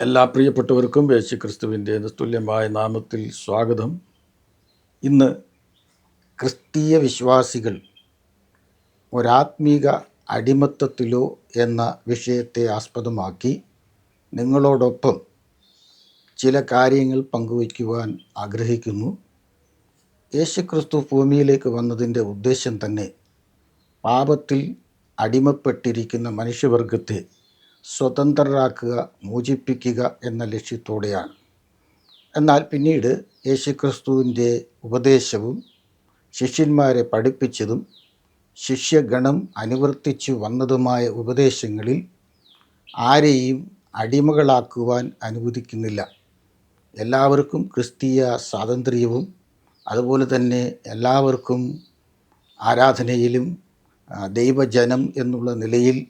എല്ലാ പ്രിയപ്പെട്ടവർക്കും യേശു ക്രിസ്തുവിന്റെ തുല്യമായ നാമത്തിൽ സ്വാഗതം. ഇന്ന് ക്രിസ്തീയ വിശ്വാസികൾ ഒരാത്മീക അടിമത്തത്തിലോ എന്ന വിഷയത്തെ ആസ്പദമാക്കി നിങ്ങളോടൊപ്പം ചില കാര്യങ്ങൾ പങ്കുവയ്ക്കുവാൻ ആഗ്രഹിക്കുന്നു. യേശുക്രിസ്തു ഭൂമിയിലേക്ക് വന്നതിന്റെ ഉദ്ദേശം തന്നെ പാപത്തിൽ അടിമപ്പെട്ടിരിക്കുന്ന മനുഷ്യവർഗത്തെ സ്വതന്ത്രരാക്കുക മോചിപ്പിക്കുക എന്ന ലക്ഷ്യത്തോടെയാണ്. എന്നാൽ പിന്നീട് യേശുക്രിസ്തുവിന്റെ ഉപദേശവും ശിഷ്യന്മാരെ പഠിപ്പിച്ചതും ശിഷ്യഗണം അനുവർത്തിച്ചു വന്നതുമായ ഉപദേശങ്ങളിൽ ആരെയും അടിമകളാക്കുവാൻ അനുവദിക്കുന്നില്ല. എല്ലാവർക്കും ക്രിസ്തീയ സ്വാതന്ത്ര്യവും അതുപോലെ തന്നെ എല്ലാവർക്കും ആരാധനയിലും ദൈവജനം എന്നുള്ള നിലയിൽ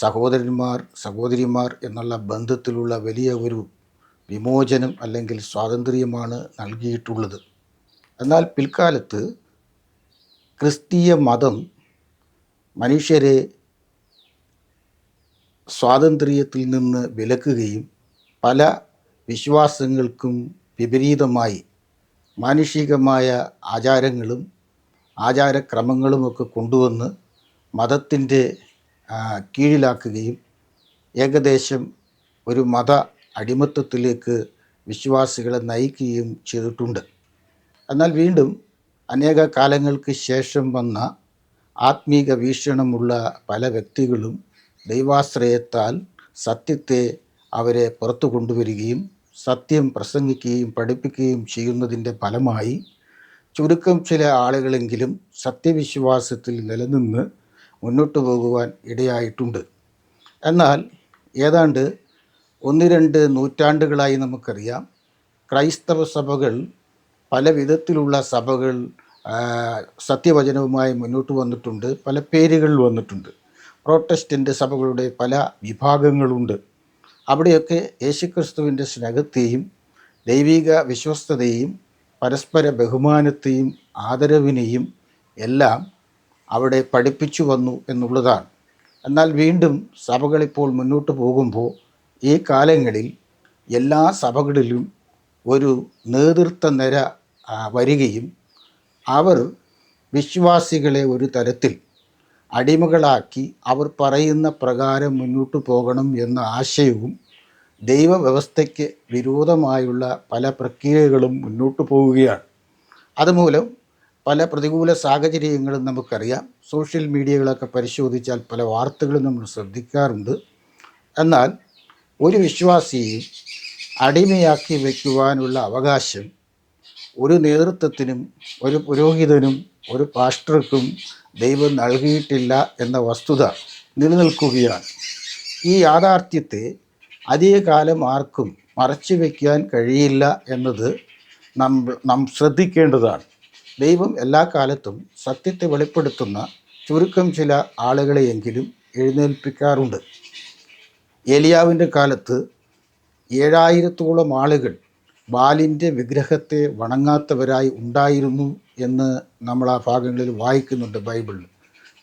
സഹോദരന്മാർ സഹോദരിമാർ എന്നുള്ള ബന്ധത്തിലുള്ള വലിയ ഒരു വിമോചനം അല്ലെങ്കിൽ സ്വാതന്ത്ര്യമാണ് നൽകിയിട്ടുള്ളത്. എന്നാൽ പിൽക്കാലത്ത് ക്രിസ്തീയ മതം മനുഷ്യരെ സ്വാതന്ത്ര്യത്തിൽ നിന്ന് വിലക്കുകയും പല വിശ്വാസങ്ങൾക്കും വിപരീതമായി മാനുഷികമായ ആചാരങ്ങളും ആചാരക്രമങ്ങളുമൊക്കെ കൊണ്ടുവന്ന് മതത്തിന്റെ കീഴിലാക്കുകയും ഏകദേശം ഒരു മത അടിമത്വത്തിലേക്ക് വിശ്വാസികളെ നയിക്കുകയും ചെയ്തിട്ടുണ്ട്. എന്നാൽ വീണ്ടും അനേക കാലങ്ങൾക്ക് ശേഷം വന്ന ആത്മീക വീക്ഷണമുള്ള പല വ്യക്തികളും ദൈവാശ്രയത്താൽ സത്യത്തെ അവരെ പുറത്തു കൊണ്ടുവരികയും സത്യം പ്രസംഗിക്കുകയും പഠിപ്പിക്കുകയും ചെയ്യുന്നതിന്റെ ഫലമായി ചുരുക്കം ചില ആളുകളെങ്കിലും സത്യവിശ്വാസത്തിൽ നിലനിന്ന് മുന്നോട്ട് പോകുവാൻ ഇടയായിട്ടുണ്ട്. എന്നാൽ ഏതാണ്ട് ഒന്ന് രണ്ട് നൂറ്റാണ്ടുകളായി നമുക്കറിയാം ക്രൈസ്തവ സഭകൾ പല വിധത്തിലുള്ള സഭകൾ സത്യവചനവുമായി മുന്നോട്ട് വന്നിട്ടുണ്ട് പല പേരുകൾ വന്നിട്ടുണ്ട്. പ്രോട്ടസ്റ്റന്റ് സഭകളുടെ പല വിഭാഗങ്ങളുണ്ട്. അവിടെയൊക്കെ യേശുക്രിസ്തുവിന്റെ സ്നേഹത്തെയും ദൈവിക വിശ്വസ്തതയും പരസ്പര ബഹുമാനത്തെയും ആദരവിനെയും എല്ലാം അവിടെ പഠിപ്പിച്ചു വന്നു എന്നുള്ളതാണ്. എന്നാൽ വീണ്ടും സഭകളിപ്പോൾ മുന്നോട്ട് പോകുമ്പോൾ ഈ കാലങ്ങളിൽ എല്ലാ സഭകളിലും ഒരു നേതൃത്വ നിര വരികയും അവർ വിശ്വാസികളെ ഒരു തരത്തിൽ അടിമകളാക്കി അവർ പറയുന്ന പ്രകാരം മുന്നോട്ട് പോകണം എന്ന ആശയവും ദൈവവ്യവസ്ഥയ്ക്ക് വിരോധമായുള്ള പല പ്രക്രിയകളും മുന്നോട്ട് പോവുകയാണ്. അതുമൂലം പല പ്രതികൂല സാഹചര്യങ്ങളും നമുക്കറിയാം. സോഷ്യൽ മീഡിയകളൊക്കെ പരിശോധിച്ചാൽ പല വാർത്തകളും നമ്മൾ ശ്രദ്ധിക്കാറുണ്ട്. എന്നാൽ ഒരു വിശ്വാസിയെ അടിമയാക്കി വയ്ക്കുവാനുള്ള അവകാശം ഒരു നേതൃത്വത്തിനും ഒരു പുരോഹിതനും ഒരു പാസ്റ്റർക്കും ദൈവം നൽകിയിട്ടില്ല എന്ന വസ്തുത നിലനിൽക്കുകയാണ്. ഈ യാഥാർത്ഥ്യത്തെ അധികകാലം ആർക്കും മറച്ചു വയ്ക്കാൻ കഴിയില്ല എന്നത് നാം നാം ശ്രദ്ധിക്കേണ്ടതാണ്. ദൈവം എല്ലാ കാലത്തും സത്യത്തെ വെളിപ്പെടുത്തുന്ന ചുരുക്കം ചില ആളുകളെയെങ്കിലും എഴുന്നേൽപ്പിക്കാറുണ്ട്. ഏലിയാവിന്റെ കാലത്ത് ഏഴായിരത്തോളം ആളുകൾ ബാലിന്റെ വിഗ്രഹത്തെ വണങ്ങാത്തവരായി ഉണ്ടായിരുന്നു എന്ന് നമ്മൾ ആ ഭാഗങ്ങളിൽ വായിക്കുന്നുണ്ട് ബൈബിളിൽ.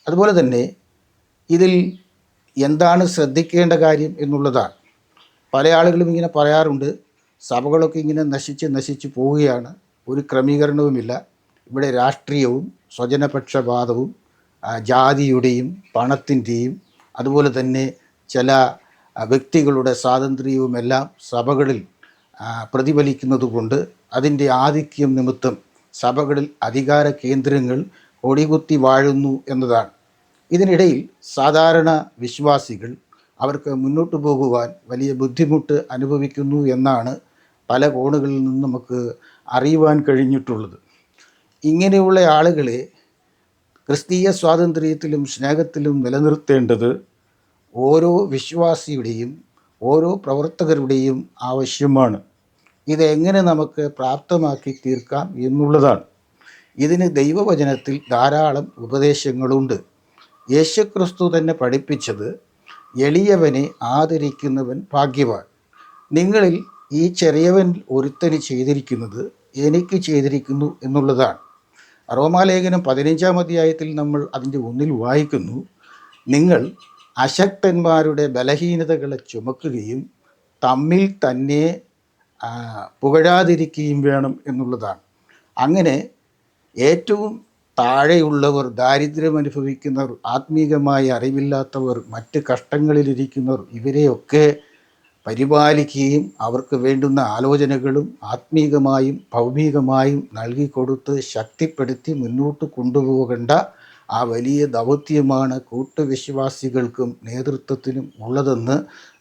അതുപോലെ തന്നെ ഇതിൽ എന്താണ് ശ്രദ്ധിക്കേണ്ട കാര്യം എന്നുള്ളതാണ്. പല ആളുകളും ഇങ്ങനെ പറയാറുണ്ട് സഭകളൊക്കെ ഇങ്ങനെ നശിച്ച് നശിച്ച് പോവുകയാണ് ഒരു ക്രമീകരണവുമില്ല. ഇവിടെ രാഷ്ട്രീയവും സ്വജനപക്ഷപാതവും ജാതിയുടെയും പണത്തിന്റെയും അതുപോലെ തന്നെ ചില വ്യക്തികളുടെ സ്വാതന്ത്ര്യവുമെല്ലാം സഭകളിൽ ആ, പ്രതിഫലിക്കുന്നത് കൊണ്ട് അതിന്റെ ആധിക്യം നിമിത്തം സഭകളിൽ അധികാര കേന്ദ്രങ്ങൾ ഒടികുത്തി വാഴുന്നു എന്നതാണ്. ഇതിനിടയിൽ സാധാരണ വിശ്വാസികൾ അവർക്ക് മുന്നോട്ട് പോകുവാൻ വലിയ ബുദ്ധിമുട്ട് അനുഭവിക്കുന്നു എന്നാണ് പല കോണുകളിൽ നിന്ന് നമുക്ക് അറിയുവാൻ കഴിഞ്ഞിട്ടുള്ളത്. ഇങ്ങനെയുള്ള ആളുകളെ ക്രിസ്തീയ സ്വാതന്ത്ര്യത്തിലും സ്നേഹത്തിലും നിലനിർത്തേണ്ടത് ഓരോ വിശ്വാസിയുടെയും ഓരോ പ്രവർത്തകരുടെയും ആവശ്യമാണ്. ഇതെങ്ങനെ നമുക്ക് പ്രാപ്തമാക്കി തീർക്കാം എന്നുള്ളതാണ്. ഇതിന് ദൈവവചനത്തിൽ ധാരാളം ഉപദേശങ്ങളുണ്ട്. യേശുക്രിസ്തു തന്നെ പഠിപ്പിച്ചത് എളിയവനെ ആദരിക്കുന്നവൻ ഭാഗ്യവാൻ. നിങ്ങളിൽ ഈ ചെറിയവൻ ഒരുത്തന് ചെയ്തിരിക്കുന്നത് എനിക്ക് ചെയ്തിരിക്കുന്നു എന്നുള്ളതാണ്. റോമാലേഖനം പതിനഞ്ചാം അധ്യായത്തിൽ നമ്മൾ അതിന്റെ ഒന്നിൽ വായിക്കുന്നു. നിങ്ങൾ അശക്തന്മാരുടെ ബലഹീനതകളെ ചുമക്കുകയും തമ്മിൽ തന്നെ പുകഴാതിരിക്കുകയും വേണം എന്നുള്ളതാണ്. അങ്ങനെ ഏറ്റവും താഴെയുള്ളവർ ദാരിദ്ര്യം അനുഭവിക്കുന്നവർ ആത്മീകമായി അറിവില്ലാത്തവർ മറ്റ് കഷ്ടങ്ങളിലിരിക്കുന്നവർ ഇവരെയൊക്കെ പരിപാലിക്കുകയും അവർക്ക് വേണ്ടുന്ന ആലോചനകളും ആത്മീകമായും ഭൗമികമായും നൽകിക്കൊടുത്ത് ശക്തിപ്പെടുത്തി മുന്നോട്ട് കൊണ്ടുപോകേണ്ട ആ വലിയ ദൗത്യമാണ് കൂട്ടുവിശ്വാസികൾക്കും നേതൃത്വത്തിനും ഉള്ളതെന്ന്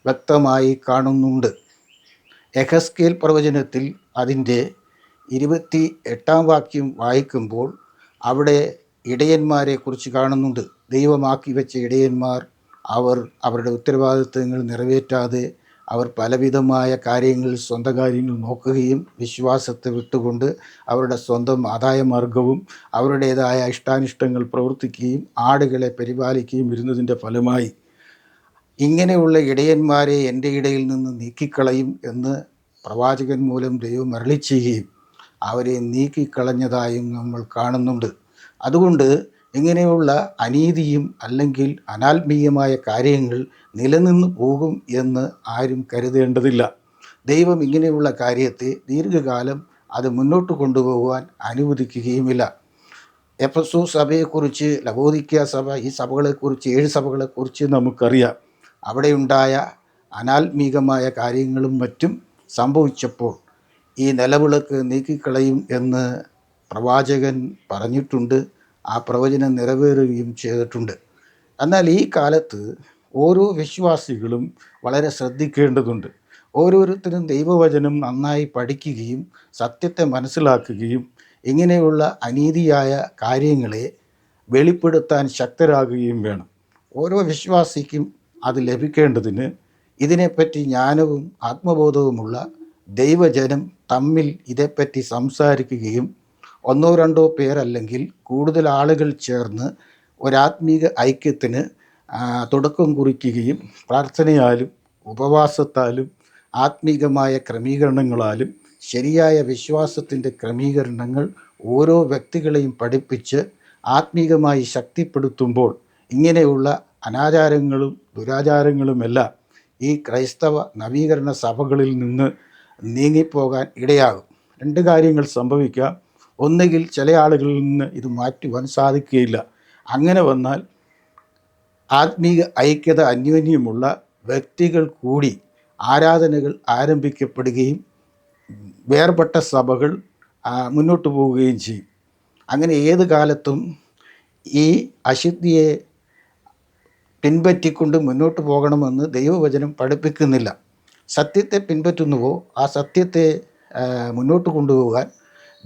വ്യക്തമായി കാണുന്നുണ്ട്. എഹസ്കേൽ പ്രവചനത്തിൽ അതിന്റെ ഇരുപത്തി എട്ടാം വാക്യം വായിക്കുമ്പോൾ അവിടെ ഇടയന്മാരെ കുറിച്ച് കാണുന്നുണ്ട്. ദൈവമാക്കി വെച്ച ഇടയന്മാർ അവർ അവരുടെ ഉത്തരവാദിത്തങ്ങൾ നിറവേറ്റാതെ അവർ പലവിധമായ കാര്യങ്ങളിൽ സ്വന്തം കാര്യങ്ങൾ നോക്കുകയും വിശ്വാസത്തെ വിട്ടുകൊണ്ട് അവരുടെ സ്വന്തം ആദായമാർഗവും അവരുടേതായ ഇഷ്ടാനിഷ്ടങ്ങൾ പ്രവർത്തിക്കുകയും ആടുകളെ പരിപാലിക്കുകയും ഇരുന്നതിന്റെ ഫലമായി ഇങ്ങനെയുള്ള ഇടയന്മാരെ എന്റെ ഇടയിൽ നിന്ന് നീക്കിക്കളയും എന്ന് പ്രവാചകൻ മൂലം ദൈവം അരളി ചെയ്യുകയും അവരെ നീക്കിക്കളഞ്ഞതായും നമ്മൾ കാണുന്നുണ്ട്. അതുകൊണ്ട് ഇങ്ങനെയുള്ള അനീതിയും അല്ലെങ്കിൽ അനാത്മീയമായ കാര്യങ്ങൾ നിലനിന്ന് പോകും എന്ന് ആരും കരുതേണ്ടതില്ല. ദൈവം ഇങ്ങനെയുള്ള കാര്യത്തെ ദീർഘകാലം അത് മുന്നോട്ട് കൊണ്ടുപോകുവാൻ അനുവദിക്കുകയുമില്ല. എഫസു സഭയെക്കുറിച്ച് ലവോദിക്ക സഭ ഈ സഭകളെക്കുറിച്ച് ഏഴ് സഭകളെക്കുറിച്ച് നമുക്കറിയാം. അവിടെയുണ്ടായ അനാത്മീകമായ കാര്യങ്ങളും മറ്റും സംഭവിച്ചപ്പോൾ ഈ നിലവിളക്ക് നീക്കിക്കളയും എന്ന് പ്രവാചകൻ പറഞ്ഞിട്ടുണ്ട്. ആ പ്രവചനം നിറവേറുകയും ചെയ്തിട്ടുണ്ട്. എന്നാൽ ഈ കാലത്ത് ഓരോ വിശ്വാസികളും വളരെ ശ്രദ്ധിക്കേണ്ടതുണ്ട്. ഓരോരുത്തരും ദൈവവചനം നന്നായി പഠിക്കുകയും സത്യത്തെ മനസ്സിലാക്കുകയും ഇങ്ങനെയുള്ള അനീതിയായ കാര്യങ്ങളെ വെളിപ്പെടുത്താൻ ശക്തരാകുകയും വേണം. ഓരോ വിശ്വാസിക്കും അത് ലഭിക്കേണ്ടതിന് ഇതിനെപ്പറ്റി ജ്ഞാനവും ആത്മബോധവുമുള്ള ദൈവജനം തമ്മിൽ ഇതേപ്പറ്റി സംസാരിക്കുകയും ഒന്നോ രണ്ടോ പേരല്ലെങ്കിൽ കൂടുതൽ ആളുകൾ ചേർന്ന് ഒരാത്മീക ഐക്യത്തിന് തുടക്കം കുറിക്കുകയും പ്രാർത്ഥനയാലും ഉപവാസത്താലും ആത്മീകമായ ക്രമീകരണങ്ങളാലും ശരിയായ വിശ്വാസത്തിന്റെ ക്രമീകരണങ്ങൾ ഓരോ വ്യക്തികളെയും പഠിപ്പിച്ച് ആത്മീകമായി ശക്തിപ്പെടുത്തുമ്പോൾ ഇങ്ങനെയുള്ള അനാചാരങ്ങളും ദുരാചാരങ്ങളുമെല്ലാം ഈ ക്രൈസ്തവ നവീകരണ സഭകളിൽ നിന്ന് നീങ്ങിപ്പോകാൻ ഇടയാകും. രണ്ട് കാര്യങ്ങൾ സംഭവിക്കാം. ഒന്നുകിൽ ചില ആളുകളിൽ നിന്ന് ഇത് മാറ്റുവാൻ സാധിക്കുകയില്ല. അങ്ങനെ വന്നാൽ ആത്മീക ഐക്യത അന്യോന്യമുള്ള വ്യക്തികൾ കൂടി ആരാധനകൾ ആരംഭിക്കപ്പെടുകയും വേർപെട്ട സഭകൾ മുന്നോട്ട് പോവുകയും ചെയ്യും. അങ്ങനെ ഏത് കാലത്തും ഈ അശുദ്ധിയെ പിൻപറ്റിക്കൊണ്ട് മുന്നോട്ട് പോകണമെന്ന് ദൈവവചനം പഠിപ്പിക്കുന്നില്ല. സത്യത്തെ പിൻപറ്റുന്നുവോ ആ സത്യത്തെ മുന്നോട്ട് കൊണ്ടുപോകാൻ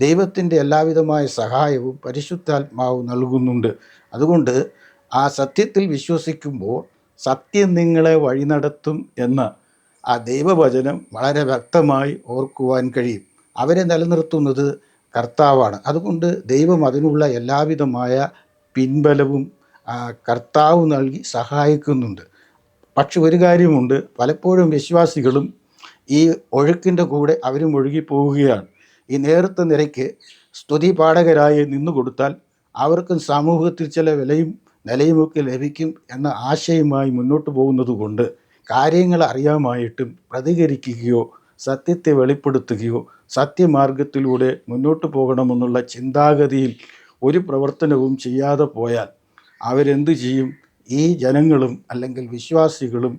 ദൈവത്തിന്റെ എല്ലാവിധമായ സഹായവും പരിശുദ്ധാത്മാവ് നൽകുന്നുണ്ട്. അതുകൊണ്ട് ആ സത്യത്തിൽ വിശ്വസിക്കുമ്പോൾ സത്യം നിങ്ങളെ വഴി നടത്തും എന്ന് ആ ദൈവവചനം വളരെ വ്യക്തമായി ഓർക്കുവാൻ കഴിയും. അവരെ നിലനിർത്തുന്നത് കർത്താവാണ്. അതുകൊണ്ട് ദൈവം അതിനുള്ള എല്ലാവിധമായ പിൻബലവും കർത്താവ് നൽകി സഹായിക്കുന്നുണ്ട്. പക്ഷെ ഒരു കാര്യമുണ്ട്. പലപ്പോഴും വിശ്വാസികളും ഈ ഒഴുക്കിന്റെ കൂടെ അവരും ഒഴുകി പോവുകയാണ് ഈ നേരത്തെ നിരയ്ക്ക് സ്തുതി പാഠകരായി നിന്നു കൊടുത്താൽ അവർക്കും സമൂഹത്തിൽ ചില വിലയും നിലയുമൊക്കെ ലഭിക്കും എന്ന ആശയമായി മുന്നോട്ട് പോകുന്നതുകൊണ്ട് കാര്യങ്ങൾ അറിയാമായിട്ടും പ്രതികരിക്കുകയോ സത്യത്തെ വെളിപ്പെടുത്തുകയോ സത്യമാർഗത്തിലൂടെ മുന്നോട്ട് പോകണമെന്നുള്ള ചിന്താഗതിയിൽ ഒരു പ്രവർത്തനവും ചെയ്യാതെ പോയാൽ അവരെന്തു ചെയ്യും? ഈ ജനങ്ങളും അല്ലെങ്കിൽ വിശ്വാസികളും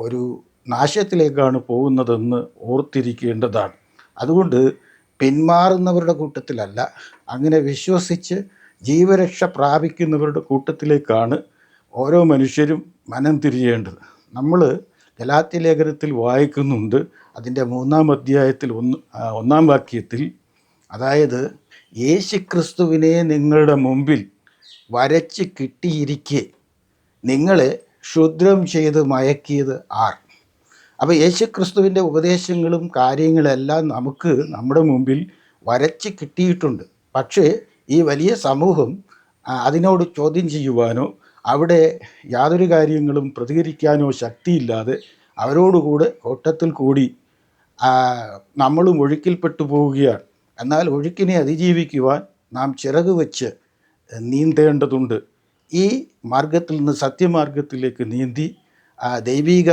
ഒരു നാശത്തിലേക്കാണ് പോകുന്നതെന്ന് ഓർത്തിരിക്കേണ്ടതാണ്. അതുകൊണ്ട് പിന്മാറുന്നവരുടെ കൂട്ടത്തിലല്ല അങ്ങനെ വിശ്വസിച്ച് ജീവരക്ഷ പ്രാപിക്കുന്നവരുടെ കൂട്ടത്തിലേക്കാണ് ഓരോ മനുഷ്യരും മനം തിരിയേണ്ടത്. നമ്മൾ ഗലാത്തി ലേഖനത്തിൽ വായിക്കുന്നുണ്ട്. അതിന്റെ മൂന്നാം അധ്യായത്തിൽ ഒന്ന് ഒന്നാം വാക്യത്തിൽ അതായത് യേശുക്രിസ്തുവിനെ നിങ്ങളുടെ മുമ്പിൽ വരച്ച് കിട്ടിയിരിക്കെ. നിങ്ങളെ ക്ഷുദ്രം ചെയ്ത് മയക്കിയത് ആർ? അപ്പോൾ യേശുക്രിസ്തുവിന്റെ ഉപദേശങ്ങളും കാര്യങ്ങളെല്ലാം നമുക്ക് നമ്മുടെ മുമ്പിൽ വരച്ച് കിട്ടിയിട്ടുണ്ട്. പക്ഷേ ഈ വലിയ സമൂഹം അതിനോട് ചോദ്യം ചെയ്യുവാനോ അവിടെ യാതൊരു കാര്യങ്ങളും പ്രതികരിക്കാനോ ശക്തിയില്ലാതെ അവരോടുകൂടെ ഓട്ടത്തിൽ കൂടി നമ്മളും ഒഴുക്കിൽപ്പെട്ടു പോവുകയാണ്. എന്നാൽ ഒഴുക്കിനെ അതിജീവിക്കുവാൻ നാം ചിറക് വെച്ച് നീന്തേണ്ടതുണ്ട്. ഈ മാർഗത്തിൽ നിന്ന് സത്യമാർഗത്തിലേക്ക് നീന്തി ദൈവിക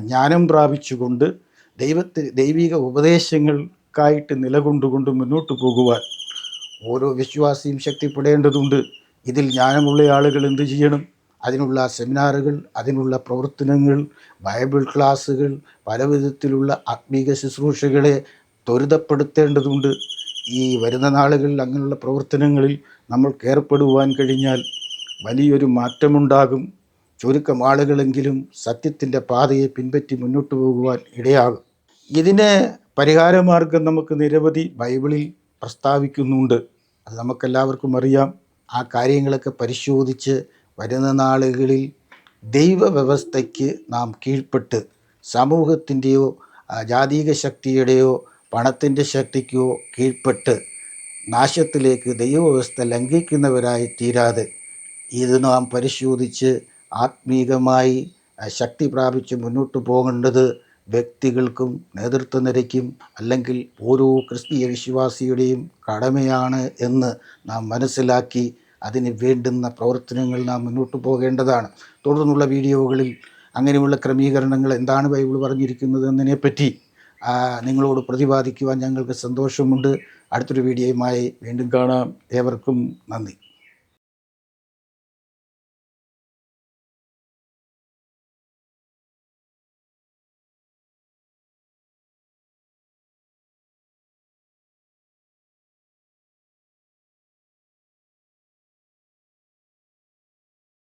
ജ്ഞാനം പ്രാപിച്ചുകൊണ്ട് ദൈവത്തെ ദൈവിക ഉപദേശങ്ങൾക്കായിട്ട് നിലകൊണ്ടുകൊണ്ട് മുന്നോട്ട് പോകുവാൻ ഓരോ വിശ്വാസിയും ശക്തിപ്പെടേണ്ടതുണ്ട്. ഇതിൽ ജ്ഞാനമുള്ള ആളുകൾ എന്ത് ചെയ്യണം? അതിനുള്ള സെമിനാറുകൾ അതിനുള്ള പ്രവർത്തനങ്ങൾ ബൈബിൾ ക്ലാസ്സുകൾ പല വിധത്തിലുള്ള ആത്മീക ശുശ്രൂഷകളെ ത്വരിതപ്പെടുത്തേണ്ടതുണ്ട്. ഈ വരുന്ന നാളുകളിൽ അങ്ങനെയുള്ള പ്രവർത്തനങ്ങളിൽ നമ്മൾക്ക് ഏർപ്പെടുവാൻ കഴിഞ്ഞാൽ വലിയൊരു മാറ്റമുണ്ടാകും. ചുരുക്കം ആളുകളെങ്കിലും സത്യത്തിന്റെ പാതയെ പിൻപറ്റി മുന്നോട്ട് പോകുവാൻ ഇടയാകും. ഇതിന് പരിഹാരമാർഗം നമുക്ക് നിരവധി ബൈബിളിൽ പ്രസ്താവിക്കുന്നുണ്ട്. അത് നമുക്കെല്ലാവർക്കും അറിയാം. ആ കാര്യങ്ങളൊക്കെ പരിശോധിച്ച് വരുന്ന നാളുകളിൽ ദൈവവ്യവസ്ഥയ്ക്ക് നാം കീഴ്പ്പെട്ട് സമൂഹത്തിന്റെയോ ജാതീക ശക്തിയുടെയോ പണത്തിന്റെ ശക്തിക്കോ കീഴ്പ്പെട്ട് നാശത്തിലേക്ക് ദൈവവ്യവസ്ഥ ലംഘിക്കുന്നവരായി തീരാതെ ഇത് നാം പരിശോധിച്ച് ആത്മീകമായി ശക്തി പ്രാപിച്ച് മുന്നോട്ട് പോകേണ്ടത് വ്യക്തികൾക്കും നേതൃത്വ നിരയ്ക്കും അല്ലെങ്കിൽ ഓരോ ക്രിസ്തീയ വിശ്വാസിയുടെയും കടമയാണ് എന്ന് നാം മനസ്സിലാക്കി അതിന് വേണ്ടുന്ന പ്രവർത്തനങ്ങൾ നാം മുന്നോട്ട് പോകേണ്ടതാണ്. തുടർന്നുള്ള വീഡിയോകളിൽ അങ്ങനെയുള്ള ക്രമീകരണങ്ങൾ എന്താണ് ബൈബിൾ പറഞ്ഞിരിക്കുന്നത് എന്നതിനെപ്പറ്റി നിങ്ങളോട് പ്രതിപാദിക്കുവാൻ ഞങ്ങൾക്ക് സന്തോഷമുണ്ട്. അടുത്തൊരു വീഡിയോയുമായി വീണ്ടും കാണാം. ഏവർക്കും നന്ദി.